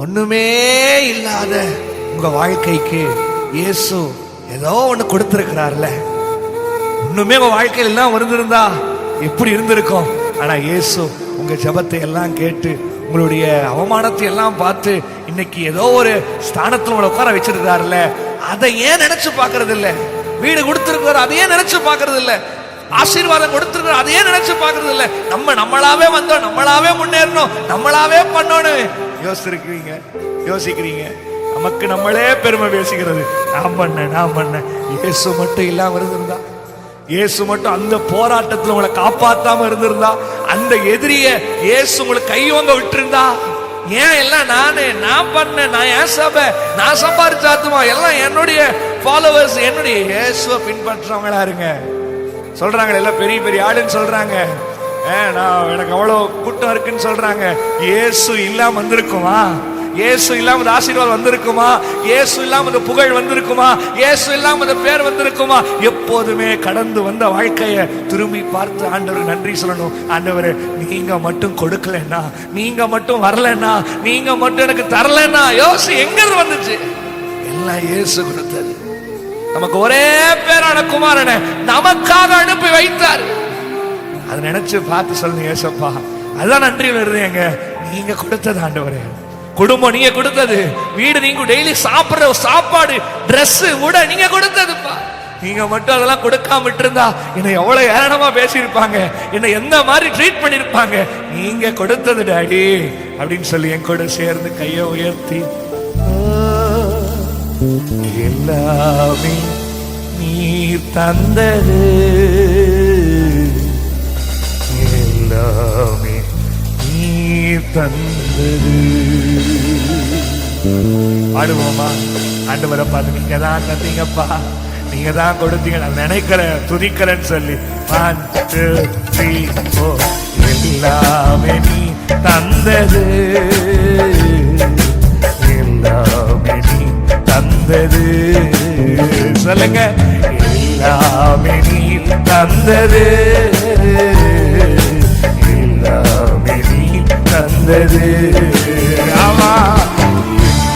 ஒண்ணுமே இல்லாத உங்க வாழ்க்கைக்கு இயேசு ஏதோ ஒண்ணு கொடுத்திருக்கிறார்ல. ஒண்ணுமே உங்க வாழ்க்கையில எல்லாம் இருந்திருந்தா எப்படி இருந்திருக்கும்? ஆனா இயேசு உங்க ஜெபத்தை எல்லாம் கேட்டு உங்களுடைய அவமானத்தை எல்லாம் பார்த்து இன்னைக்கு ஏதோ ஒரு ஸ்தானத்துல உங்களை உட்கார வச்சிருக்காருல்ல அதை ஏன் நினைச்சு பாக்குறது இல்ல வீடு கொடுத்திருக்கிறார் அதையே நினைச்சு பாக்குறது இல்ல ஆசீர்வாதம் கொடுத்திருக்கிறார் அதையே நினைச்சு பாக்குறது இல்ல நம்ம நம்மளாவே வந்தோம் நம்மளாவே முன்னேறணும் நம்மளாவே பண்ணணும். யோசிச்சிருக்கிறீங்க? யோசிக்கிறீங்க? நமக்கு நம்மளே பெருமை பேசிக்கிறது நான் பண்ணேன் நான் பண்ணேன். இயேசு மட்டும் இல்லாம இருந்திருந்தா. இயேசு மட்டும் அந்த போராட்டத்துல உங்களை காப்பாத்தாம இருந்திருந்தா. அந்த எதிரிய இயேசு உங்களை கையோங்க விட்டுருந்தா. ஏன் எல்லாம் நானே நான் பண்ணேன் நான் ஏன் சபை நான் சம்பாரிச்சாத்துமா எல்லாம் என்னுடைய ஃபாலோவர்ஸ் என்னுடைய இயேசுவை பின்பற்றவங்களா இருங்க. சொல்றாங்க எல்லாம் பெரிய பெரிய ஆளுன்னு சொல்றாங்க. நான் எனக்கு அவ்வளவு கூட்டம் இருக்குன்னு சொல்றாங்க. இயேசு இல்லாம வந்திருக்குமா? இயேசு இல்லாம இந்த ஆசீர்வாதம் வந்திருக்குமா? இயேசு இல்லாம இந்த புகழ் வந்திருக்குமா? இயேசு இல்லாம இந்த பேர் வந்திருக்குமா? எப்போதுமே கடந்து வந்த வாழ்க்கையை திரும்பி பார்த்து ஆண்டவர் நன்றி சொல்லணும். ஆண்டவர் நீங்க மட்டும் கொடுக்கலன்னா நீங்க மட்டும் வரலன்னா நீங்க மட்டும் எனக்கு தரலன்னா யோசி எங்க இருந்து வந்துச்சு? எல்லாம் இயேசு கொடுத்தது. நமக்கு ஒரே பேரான குமாரனை நமக்காக அனுப்பி வைத்தார். அதை நினைச்சு பார்த்து சொல்லுங்க ஏசப்பா. அதான் நன்றியில் இருந்தேங்க நீங்க கொடுத்தது ஆண்டவரே. குடும்பம் நீங்க கொடுத்தது. வீடு நீங்க டெய்லி சாப்பிடுற சாப்பாடு ட்ரெஸ் உட நீங்க கொடுத்ததுப்பா. நீங்க மட்டும் அதெல்லாம் கொடுக்காம விட்டிருந்தா என்னை எவ்வளவு ஏரணமா பேசியிருப்பாங்க. என்னை எந்த மாதிரி ட்ரீட் பண்ணிருப்பாங்க நீங்க கொடுத்தது டாடி அப்படின்னு சொல்லி என் கூட சேர்ந்து கையை உயர்த்தி எல்லாமே நீர் தந்தது. தந்தது. பாடுவோமா ஆண்டவரை பார்த்து நீங்க தான் தந்தீங்கப்பா. நீங்க தான் கொடுத்தீங்க. நான் நினைக்கிறேன் துதிக்கிறேன்னு சொல்லி. ஒன் டூ த்ரீ ஃபோர் எல்லாமே நீ தந்தது. எல்லாமே நீ தந்தது. சொல்லுங்க. எல்லாமே நீ தந்தது. எல்லாமே நீ தந்தது ஆமா